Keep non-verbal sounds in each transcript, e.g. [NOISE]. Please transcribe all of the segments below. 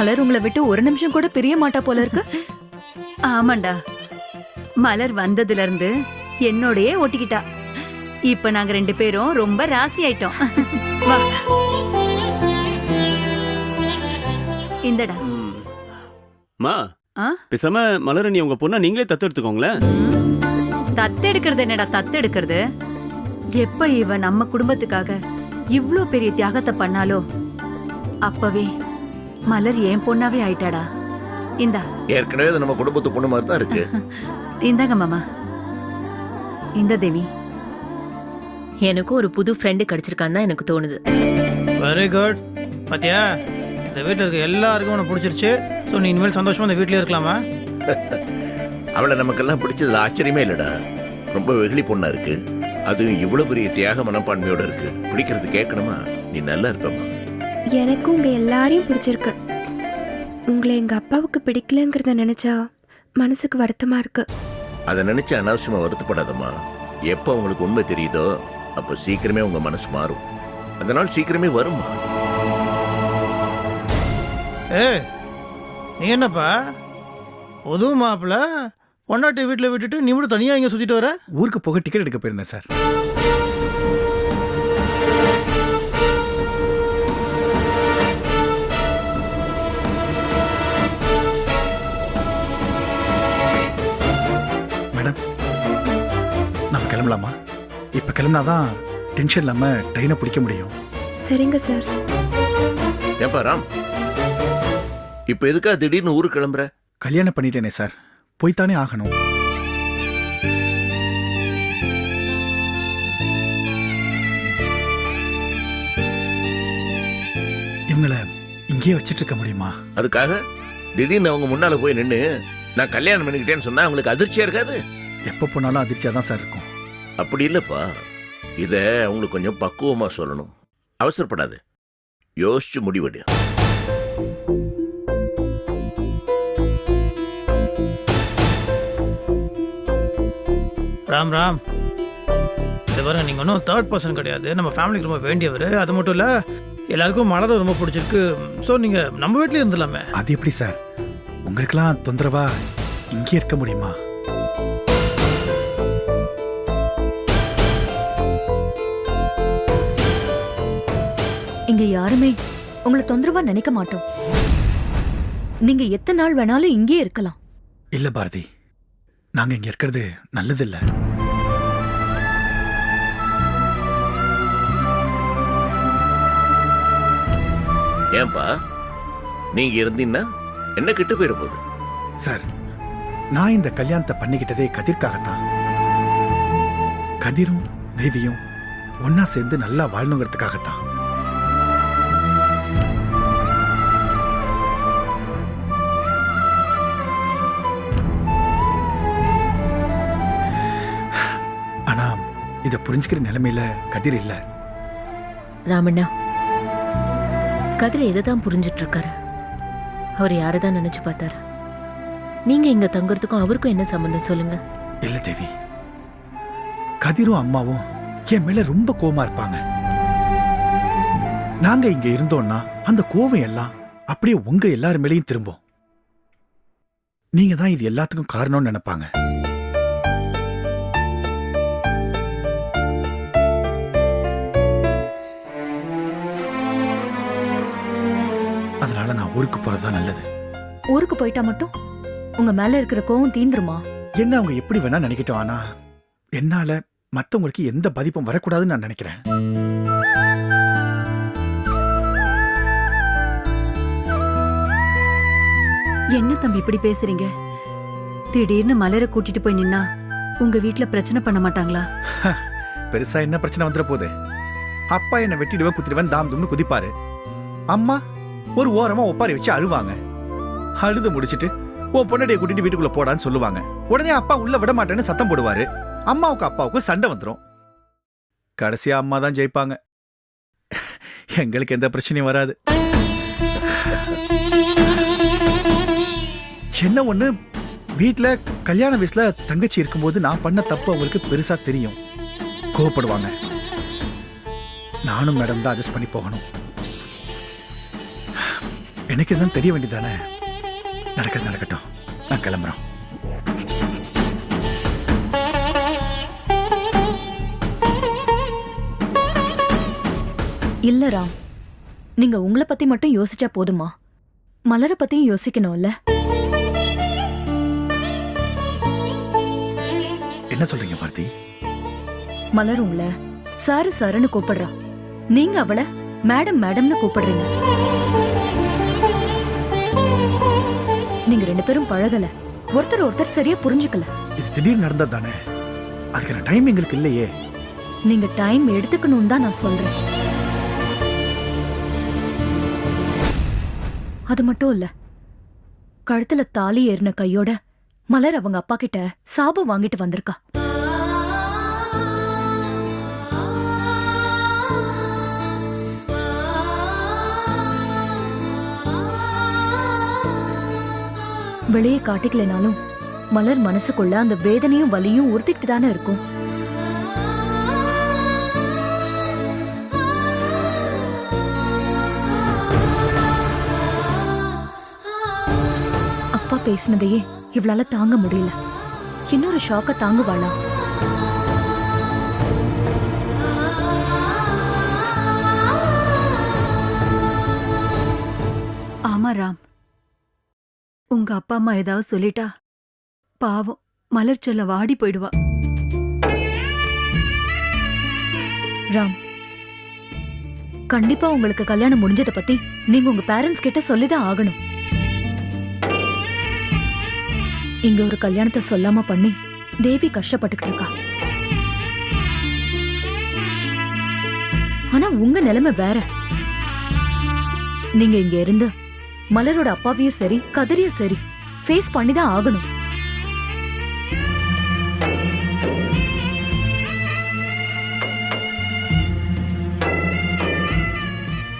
மலர் உங்களை விட்டு ஒரு நிமிஷம் கூட பிரிய மாட்டா போல இருக்கு. ஆமாண்டா. மலர் வந்ததுல இருந்து என்னோடயே ஒட்டிக்கிட்டா இப்ப நாங்க ரெண்டு பேரும் ரொம்ப ராசி ஆயிட்டோம். வா. இந்தடா. ம். பேசாம மலரணி உங்க பொண்ணை நீங்களே தத்து எடுத்துக்கோங்களேன். தத்தெடுக்கிறது என்னடா தத்தெடுக்கிறது எப்ப இவ நம்ம குடும்பத்துக்காக இவ்ளோ பெரிய தியாகத்தை பண்ணாலோ? அப்பவே மலர் என் பொண்ணாவே ஆயிட்டாடா. இந்தா. ஏற்கனவே அது நம்ம குடும்பத்து பொண்ணு மாதிரி தான் இருக்கு. [LAUGHS] இந்தாங்க மாமா. இந்த தேவி. எனக்கும் ஒரு புது ஃப்ரெண்டு கிடைச்சிருக்கான்னு தான் எனக்கு தோணுது. வெரி குட் பாத்தியா? இந்த வீட்டில் இருக்க எல்லாருக்கும் உனக்கு பிடிச்சிருச்சு. ஸோ நீ இனிமேல் சந்தோஷமா இந்த வீட்டிலே இருக்கலாமா? [LAUGHS] அவளை நமக்கெல்லாம் பிடிச்சதுல ஆச்சரியமே இல்லடா. ரொம்ப வெகுளி பொண்ணா இருக்கு. அதுவும் இவ்வளவு பெரிய தியாக மனப்பான்மையோட இருக்கு. பிடிக்கிறது கேட்கணுமா? நீ நல்லா இருப்பம்மா எனக்கும் உங்க எல்லாரையும் பிடிச்சிருக்கு. உங்களை எங்க அப்பாவுக்கு பிடிக்கலங்கிறத நினைச்சா மனசுக்கு வருத்தமா இருக்கு. அதை நினைச்சு அனாவசியமா வருத்தப்படாதம்மா. எப்போ உங்களுக்கு உண்மை தெரியுதோ அப்போ சீக்கிரமே உங்க மனசு மாறும். நாள் சீக்கிரமே வரும்மா. ஏய் நீ என்னப்பா? புது மாப்பிள்ள பொண்டாட்டி வீட்டில் விட்டுட்டு நீ மட்டும் தனியாக இங்கே சுற்றிட்டு வர? ஊருக்கு போக டிக்கெட் எடுக்க போயிருந்தேன் சார். கிளம்பலாமா? இப்போ கிளம்புனாதான் டென்ஷன் இல்லாமல் ட்ரெயினை பிடிக்க முடியும். சரிங்க சார். ஏன்பா ராம்? இப்போ எதுக்கா திடீர்னு ஊருக்கு கிளம்புற? கல்யாணம் பண்ணிட்டேனே சார். போய்த்தானே ஆகணும். இவங்கள இங்கேயே வச்சிட்டு இருக்க முடியுமா? அதுக்காக திடீர்னு அவங்க முன்னால போய் நின்று நான் கல்யாணம் பண்ணிக்கிட்டேன்னு சொன்னா அவங்களுக்கு அதிர்ச்சியா இருக்காது? எப்போ போனாலும் அதிர்ச்சியாக தான் சார் இருக்கும். அப்படி இல்லப்பா. இத அவங்களுக்கு கொஞ்சம் பக்குவமா சொல்லணும். அவசரப்படாது. யோசிச்சு முடிவெடு. ராம் ராம். இது பாருங்க நீங்கள் ஒன்றும் தேர்ட் பர்சன் கிடையாது. நம்ம ஃபேமிலிக்கு ரொம்ப வேண்டியவர். அது மட்டும் இல்லை எல்லாருக்கும் மலரை ரொம்ப பிடிச்சிருக்கு. ஸோ நீங்கள் நம்ம வீட்டிலே இருந்துடலாமே. அது எப்படி சார்? உங்களுக்கெல்லாம் தொந்தரவா இங்கே இருக்க முடியுமா? இங்க யாருமே உங்களை தொந்தரவா நினைக்க மாட்டோம். நீங்க எத்தனை நாள் வேணாலும் இங்கேயே இருக்கலாம். இல்ல பாரதி. நாங்க இங்க இருக்கிறது நல்லதில்ல. ஏன்பா? நீங்க இருந்தீங்கன்னா என்ன கிட்ட போயிட போகுது? சார் நான் இந்த கல்யாணத்தை பண்ணிக்கிட்டதே கதிர்க்காகத்தான். கதிரும் தேவியும் ஒன்னா சேர்ந்து நல்லா வாழணுங்கிறதுக்காகத்தான். இத புரிஞ்சுக்கிற நிலைமையில கதிர் இல்ல. ராமண்ணா கதிர எதை தான் புரிஞ்சிட்டு இருக்காரு அவர் யாரை தான் நினைச்சு பார்த்தாரு? நீங்க இங்க தங்குறதுக்கும் அவருக்கும் என்ன சம்பந்தம் சொல்லுங்க. இல்ல தேவி. கதிரும் அம்மாவும் என் மேல ரொம்ப கோவமா இருப்பாங்க. நாங்க இங்க இருந்தோம்னா அந்த கோவம் எல்லாம் அப்படியே உங்க எல்லார் மேலயும் திரும்பும். நீங்க தான் இது எல்லாத்துக்கும் காரணம்னு நினைப்பாங்க. ஊருக்கு போறதுதான் நல்லது. ஊருக்கு போயிட்டா மட்டும்? உங்க மேல இருக்கிற கோவம் தீந்துருமா? என்ன அவங்க எப்படி வேணா நினைக்கட்டும் ஆனா என்னால மத்தவங்களுக்கு எந்த பாதிப்பும் வரக்கூடாதுன்னு நான் நினைக்கிறேன். என்ன தம்பி இப்படி பேசுறீங்க? திடீர்னு மலரை கூட்டிட்டு போய் நின்னா உங்க வீட்ல பிரச்சனை பண்ண மாட்டாங்களா? பெருசா என்ன பிரச்சனை வந்துட போகுது? அப்பா என்ன வெட்டிடுவேன் குத்திடுவேன் தாம் தும்னு குதிப்பாரு. அம்மா ஒரு ஓரமா ஒப்பாரி வச்சு அழுவாங்க. அழுது முடிச்சிட்டு உன் பொண்ணடியை கூட்டிட்டு வீட்டுக்குள்ள போடான்னு சொல்லுவாங்க. உடனே அப்பா உள்ள விட மாட்டேன்னு சத்தம் போடுவாரு. அம்மாவுக்கு அப்பாவுக்கும் சண்டை வந்துரும். கடைசியா அம்மா தான் ஜெயிப்பாங்க. எங்களுக்கு எந்த பிரச்சனையும் வராது. என்ன ஒண்ணு? வீட்டில் கல்யாண வயசுல தங்கச்சி இருக்கும்போது நான் பண்ண தப்பு அவங்களுக்கு பெருசா தெரியும். கோவப்படுவாங்க. நானும் மேடம் தான் அட்ஜஸ்ட் பண்ணி போகணும். எனக்கு எதுவும் தெரிய வேண்டியதானே நடக்கிறது நடக்கட்டும். நான் கிளம்புறோம். இல்ல ராம். நீங்க உங்களை பத்தி மட்டும் யோசிச்சா போதுமா? மலர பத்தியும் யோசிக்கணும்ல? என்ன சொல்றீங்க பார்த்தி மலர் உங்களை சாரு சாருன்னு கூப்பிடுறா. நீங்க அவளை மேடம் மேடம்னு கூப்பிடுறீங்க. ரெண்டு பேரும் பழகல. ஒருத்தர் ஒருத்தர் சரியா புரிஞ்சுக்கல. இது திடீர்னு நடந்தது தானே அதுக்கான டைம் எங்களுக்கு இல்லையே. நீங்க டைம் எடுத்துக்கணும்னு தான் நான் சொல்றேன். அது மட்டும் இல்ல. கழுத்துல தாலி ஏறின கையோட மலர் அவங்க அப்பா கிட்ட சாபம் வாங்கிட்டு வந்திருக்கா. வெளியே காட்டிக்கலைனாலும் மலர் மனசுக்குள்ள அந்த வேதனையும் வலியும் உறுத்திக்கிட்டு தானே இருக்கும். அப்பா பேசினதையே இவளால தாங்க முடியல. இன்னொரு ஷாக்க தாங்குவாளா? உங்க அப்பா அம்மா ஏதாவது சொல்லிட்டா பாவம் மலர் வாடி போயிடுவா. ராம் கண்டிப்பா உங்களுக்கு கல்யாணம் முடிஞ்சத பத்தி நீங்க உங்க பேரண்ட்ஸ் கிட்ட சொல்லிதான் ஆகணும். இங்க ஒரு கல்யாணத்தை சொல்லாம பண்ணி தேவி கஷ்டப்பட்டுக்கிட்டு இருக்கா. ஆனா உங்க நிலைமை வேற. நீங்க இங்க இருந்து மலரோட அப்பாவையும் சரி கதிரியும் சரி ஃபேஸ் பண்ணி தான் ஆகணும்.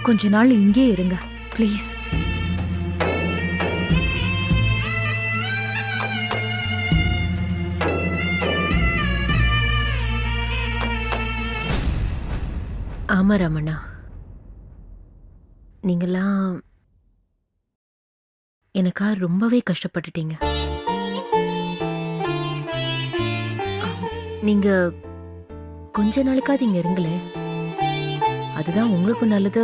கொஞ்ச நாள் இங்கே இருங்க ப்ளீஸ் ஆமா ரமணா. நீங்களாம் எனக்கா ரொம்பவே கஷ்டப்பட்டுட்டீங்க. நீங்க கொஞ்ச நாளைக்காவது இங்க இருங்களேன். அதுதான் உங்களுக்கும் நல்லது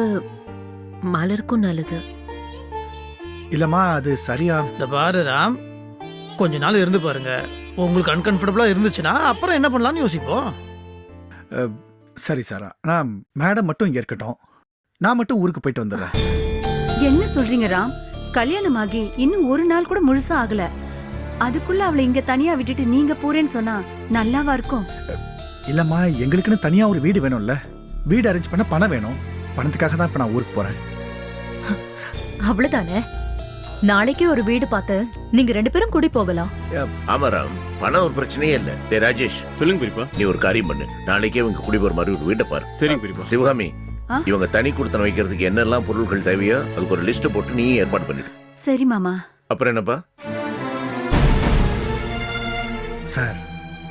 மலருக்கும் நல்லது. இல்லம்மா அது சரியா? இந்த பாரு ராம் கொஞ்ச நாள் இருந்து பாருங்க. உங்களுக்கு அன்கம்ஃபர்டபுளா இருந்துச்சுன்னா அப்புறம் என்ன பண்ணலாம்னு யோசிப்போம். சரி சாரா. நான் மேடம் மட்டும் இங்க இருக்கட்டும். நான் மட்டும் ஊருக்கு போயிட்டு வந்துடுறேன். என்ன சொல்றீங்க ராம்? கல்யாணம் ஆகி இன்னும் ஒரு நாள் கூட முழுசா ஆகல. அதுக்குள்ள அவளை இங்க தனியா விட்டுட்டு நீங்க போறேன்னு சொன்னா நல்லாவா இருக்கும்? இல்லம்மா எங்களுக்குன்னு தனியா ஒரு வீடு வேணும்ல. வீடு அரேஞ்ச் பண்ண பணம் வேணும். பணத்துக்காக தான் இப்ப நான் ஊருக்கு போறேன். அவ்வளவுதானே? நாளைக்கே ஒரு வீடு பார்த்து நீங்க ரெண்டு பேரும் குடி போகலாம். ஆமா ராம் பணம் ஒரு பிரச்சனையே இல்ல. டே ராஜேஷ் சொல்லுங்க பெரியப்பா நீ ஒரு காரியம் பண்ணு. நாளைக்கே இவங்க குடி போற மாதிரி ஒரு வீட்டை பாரு. சரிங்க பெரியப்பா சிவகாமி? இவங்க தனி கொடுத்தன வைக்கிறதுக்கு என்னெல்லாம் பொருட்கள் தேவையோ அதுக்கு ஒரு லிஸ்ட் போட்டு நீ ஏற்பாடு பண்ணிடு. சரி மாமா. அப்புறம் என்னப்பா? சார்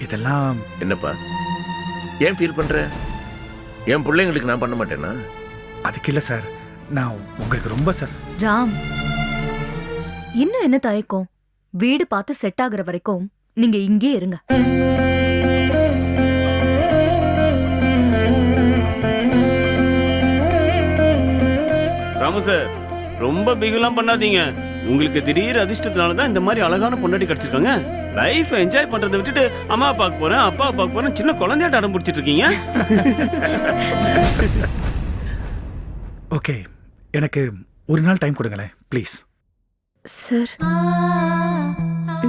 இதெல்லாம் என்னப்பா? ஏன் ஃபீல் பண்ற? என் பிள்ளைங்களுக்கு நான் பண்ண மாட்டேனா? அதுக்கு இல்ல சார் நான் உங்களுக்கு ரொம்ப சார் ராம் இன்னும் என்ன தயக்கம்? வீடு பார்த்து செட் ஆகுற வரைக்கும் நீங்க இங்கே இருங்க. ராமு சார் ரொம்ப பிகுலாம் பண்ணாதீங்க. உங்களுக்கு திடீர் அதிர்ஷ்டத்தினால தான் இந்த மாதிரி அழகான பொண்டாட்டி கிடைச்சிருக்காங்க. லைஃப் என்ஜாய் பண்றதை விட்டுட்டு அம்மா பார்க்க போறேன் அப்பா பார்க்க போறேன் சின்ன குழந்தையாட்ட அடம் பிடிச்சிட்டு இருக்கீங்க? ஓகே எனக்கு ஒரு நாள் டைம் கொடுங்களேன் ப்ளீஸ் சார்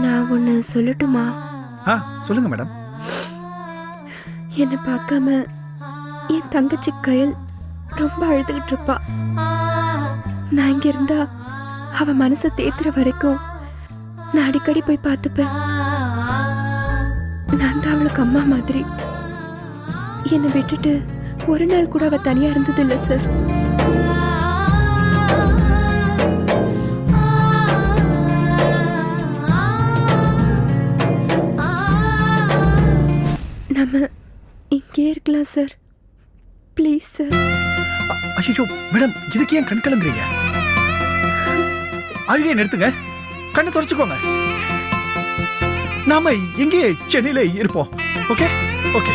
நான் ஒன்று சொல்லட்டுமா? ஆ சொல்லுங்க மேடம் என்னை பார்க்காம என் தங்கச்சி கயல் ரொம்ப அழுதுகிட்டு இருப்பா. நான் இங்க இருந்தா அவ மனசை தேத்துற வரைக்கும் நான் அடிக்கடி போய் பார்த்துப்பேன். நான் தான் அவளுக்கு அம்மா மாதிரி. என்னை விட்டுட்டு ஒரு நாள் கூட அவ தனியா இருந்தது இல்லை சார் நம்ம இங்கே இருக்கலாம் சார் ப்ளீஸ் சார் ஐயோ மேடம் இதுக்கு ஏன் கண் கலங்குறீங்க அழுகையை நிறுத்துங்க. கண்ணை தொடச்சுக்கோங்க. நாம எங்கேயே சென்னையில இருப்போம். ஓகே ஓகே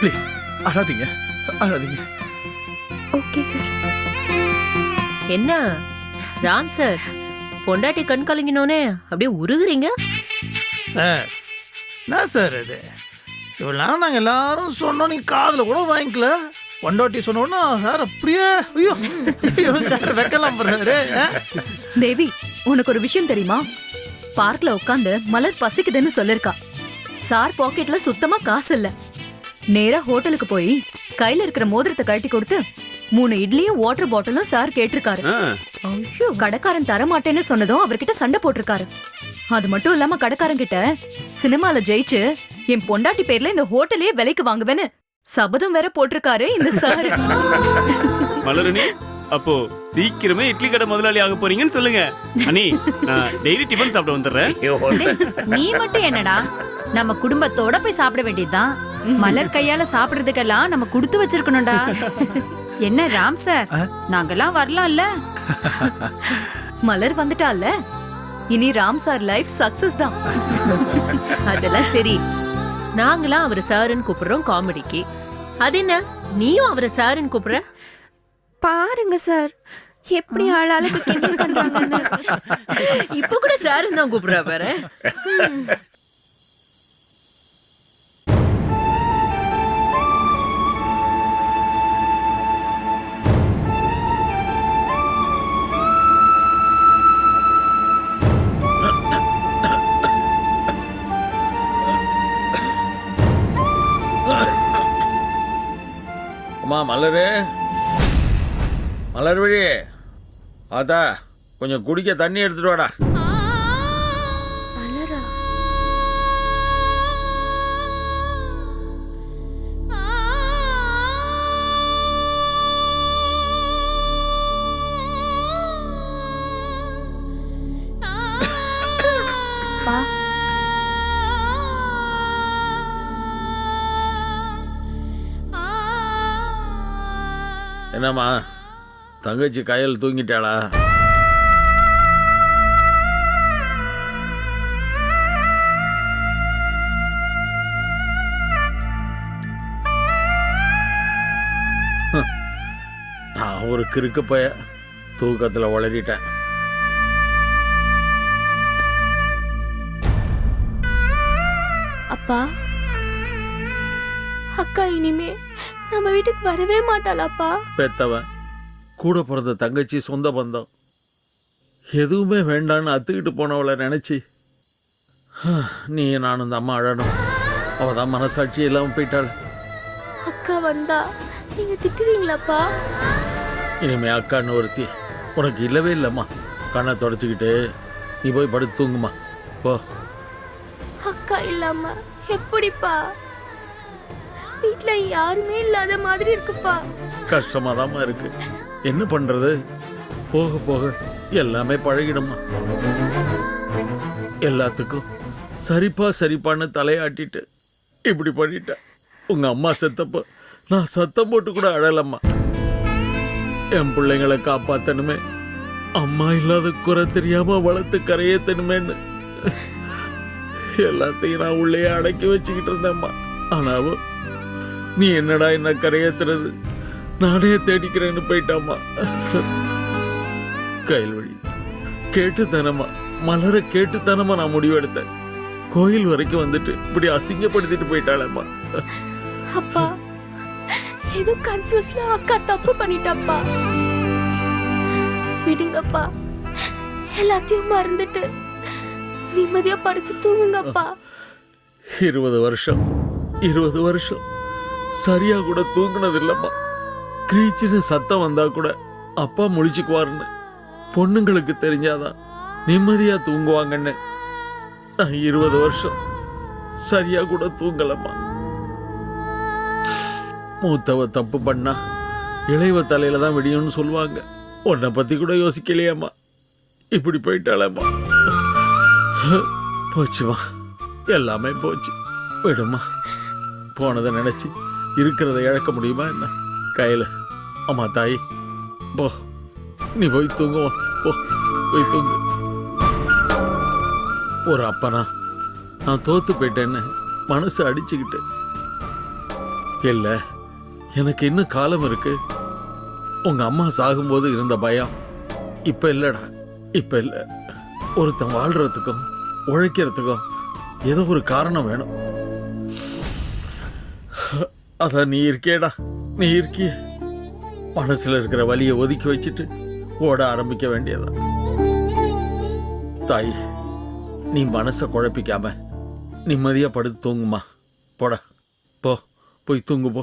ப்ளீஸ் அழாதீங்க. அழாதீங்க. ஓகே சார் என்ன? ராம் சார் பொண்டாட்டி கண் கலங்கினோனே அப்படியே உருகுறீங்க? சார் என்ன சார் இது? இவ்வளோ நேரம் நாங்கள் எல்லாரும் சொன்னோம் நீ காதில் கூட வாங்கிக்கல. பொண்டாட்டி சொன்னோன்னா சார் அப்படியே ஐயோ ஐயோ சார் வைக்கலாம் போறாரு. தேவி உனக்கு ஒரு விஷயம் தெரியுமா? பார்க்ல உட்காந்து மலர் பசிக்குதுன்னு சொல்லிருக்கா. சார் பாக்கெட்ல சுத்தமா காசு இல்ல. நேரா ஹோட்டலுக்கு போய் கையில இருக்கிற மோதிரத்தை கழட்டி கொடுத்து மூணு இட்லியும் வாட்டர் பாட்டிலும் சார் கேட்டிருக்காரு. கடைக்காரன் தர மாட்டேன்னு சொன்னதும் அவர்கிட்ட சண்டை போட்டிருக்காரு. அது மட்டும் இல்லாம கடைக்காரன் கிட்ட சினிமால ஜெயிச்சு என் பொண்டாட்டி பேர்ல இந்த ஹோட்டலையே விலைக்கு வாங்குவேன்னு சபதம் வேற போட்டிருக்காரு இந்த சார். [LAUGHS] மலரணி அப்போ சீக்கிரமே இட்லி கடை முதலாளி ஆக போறீங்கன்னு சொல்லுங்க. அனி நான் டெய்லி டிஃபன் சாப்பிட வந்துடுறேன். நீ மட்டும் என்னடா? நம்ம குடும்பத்தோட போய் சாப்பிட வேண்டியதுதான். மலர் கையால சாப்பிடுறதுக்கெல்லாம் நம்ம கொடுத்து வச்சிருக்கணும்டா. என்ன ராம் சார்? நாங்கெல்லாம் வரலாம்ல. மலர் வந்துட்டால? இனி ராம் சார் லைஃப் சக்சஸ் தான். [LAUGHS] அதெல்லாம் சரி. நாங்களாம் அவரை சாருன்னு கூப்பிடுறோம் காமெடிக்கு அது என்ன? நீயும் அவரை சாருன்னு கூப்பிடுற? பாருங்க சார். எப்படி ஆளாளுக்கு கிண்டல் பண்றாங்கன்னு. இப்ப கூட சாருன்னு தான் கூப்பிடுறா பாரு. [LAUGHS] அம்மா மலரு. மலர் வழி ஆத்தா கொஞ்சம் குடிக்க தண்ணி எடுத்துட்டு வாடா. என்னம்மா? தங்கச்சி கையில் தூங்கிட்டாளா? நான் ஒரு கிறுக்கு போய தூக்கத்தில் வளரிட்டேன் அப்பா அக்கா இனிமே நம்ம வீட்டுக்கு வரவே மாட்டாளாப்பா. பெத்தவன். கூட பிறந்த தங்கச்சி சொந்த பந்தம். எதுவுமே வேண்டான்னு அத்துக்கிட்டு போனவளை நினச்சி நீ நானும் இந்த அம்மா அழணும். அவள் தான் மனசாட்சி இல்லாமல் போயிட்டாள். அக்கா வந்தா நீங்க திட்டுவீங்களாப்பா? இனிமே அக்கான்னு ஒருத்தி உனக்கு இல்லவே இல்லைம்மா. கண்ணை தொடச்சிக்கிட்டு நீ போய் படுத்து தூங்குமா. போ. அக்கா இல்லாம எப்படிப்பா? வீட்ல யாருமே இல்லாத மாதிரி இருக்குப்பா. கஷ்டமாக இருக்கு. என்ன பண்ணுறது போக போக எல்லாமே பழகிடுமா எல்லாத்துக்கும் சரிப்பா சரிப்பான்னு தலையாட்டிட்டு இப்படி பண்ணிட்டேன். உங்க அம்மா செத்தப்ப நான் சத்தம் போட்டு கூட அழலம்மா. என் பிள்ளைங்களை காப்பாத்தணுமே. அம்மா இல்லாத குறை தெரியாம வளர்த்து கரையேத்தணுமேன்னு. எல்லாத்தையும் நான் உள்ளே அடக்கி வச்சுக்கிட்டு இருந்தேம்மா. ஆனாவும் நீ என்னடா என்ன கரையேத்துறது? நானே தேடிக்கிறேன்னு போயிட்டாம்மா. கையில் வழி கேட்டுத்தனமா மலர கேட்டுத்தனமா நான் முடிவெடுத்தேன். கோயில் வரைக்கும் வந்துட்டு இப்படி அசிங்கப்படுத்திட்டு போயிட்டாளேம்மா. அப்பா ஏதோ கன்ஃபியூஸ்ல அக்கா தப்பு பண்ணிட்டாப்பா. விடுங்கப்பா எல்லாத்தையும் மறந்துட்டு நிம்மதியா படுத்து தூங்குங்கப்பா. இருபது வருஷம் இருபது வருஷம். சரியா கூட தூங்குனது இல்லம்மா கிரீச்சின்னு சத்தம் வந்தா கூட அப்பா முழிச்சுக்குவாருன்னு. பொண்ணுங்களுக்கு தெரிஞ்சாதான் நிம்மதியா தூங்குவாங்கன்னு. நான் இருபது வருஷம் சரியா கூட தூங்கலம்மா. மூத்தவ தப்பு பண்ணா இளைவ தலையில தான் விடியும்னு சொல்லுவாங்க. உன்னை பத்தி கூட யோசிக்கலையேம்மா. இப்படி போயிட்டாளேம்மா. போச்சுமா எல்லாமே போச்சு. விடுமா போனதை நினைச்சு. இருக்கிறத இழக்க முடியுமா என்ன? கையில். அம்மா தாய். போ. நீ போய் தூங்குவோம் போ. போய் தூங்கு. ஒரு அப்பனா நான் தோத்து போயிட்டேன்னு மனசு அடிச்சுக்கிட்டு. இல்லை எனக்கு இன்னும் காலம் இருக்கு. உங்கள் அம்மா சாகும்போது இருந்த பயம் இப்போ இல்லைடா இப்போ இல்லை. ஒருத்தன் வாழ்கிறதுக்கும் உழைக்கிறதுக்கும் ஏதோ ஒரு காரணம் வேணும். அதான் நீ இருக்கேடா நீ இருக்கிய மனசுல இருக்கிற வலியை ஒதுக்கி வச்சுட்டு ஓட ஆரம்பிக்க வேண்டியதா. தாய் நீ மனசை குழப்பிக்காம நிம்மதியா படுத்து தூங்குமா. போடா போ போய் தூங்கு போ.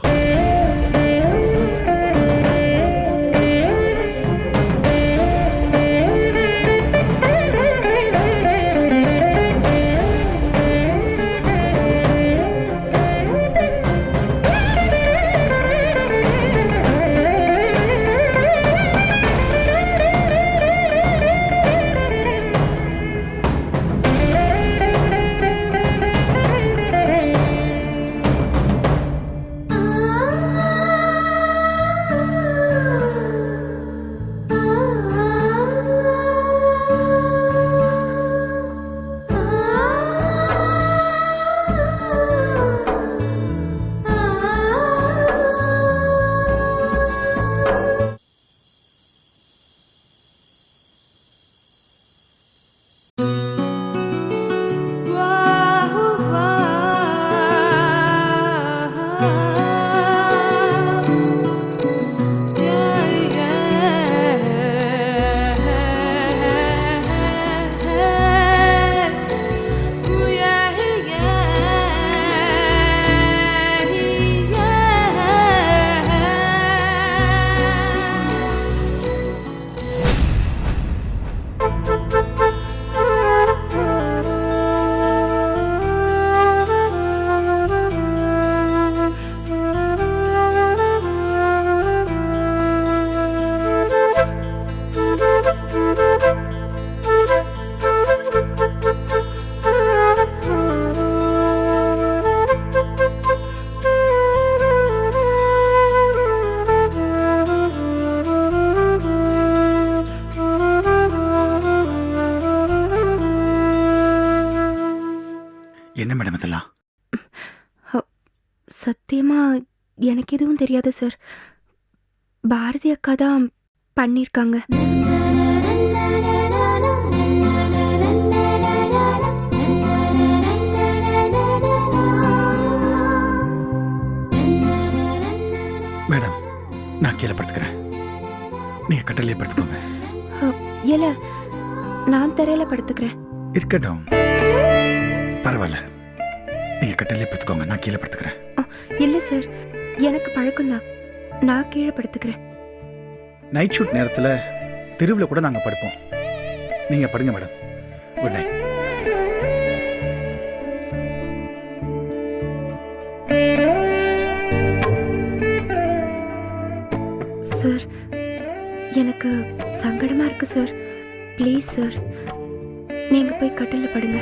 எனக்கு எதுவும் தெரியாது சார் பாரதி அக்கா தான் பண்ணியிருக்காங்க மேடம் நான் கீழே படுத்துக்கிறேன். நீங்க கட்டளையே படுத்துக்கோங்க. இல்ல நான் தரையில படுத்துக்கிறேன். இருக்கட்டும். பரவாயில்ல. நீங்க கட்டளையே படுத்துக்கோங்க நான் கீழே படுத்துக்கிறேன். இல்ல சார் எனக்கு பழக்கம்தான். நான் கீழே படுத்துக்கிறேன் நைட் ஷூட் நேரத்துல தெருவில் கூட நாங்க படுப்போம். நீங்க படுங்க மேடம் குட் நைட் சார் எனக்கு சங்கடமா இருக்கு சார் ப்ளீஸ் சார் நீங்க போய் கட்டில படுங்க.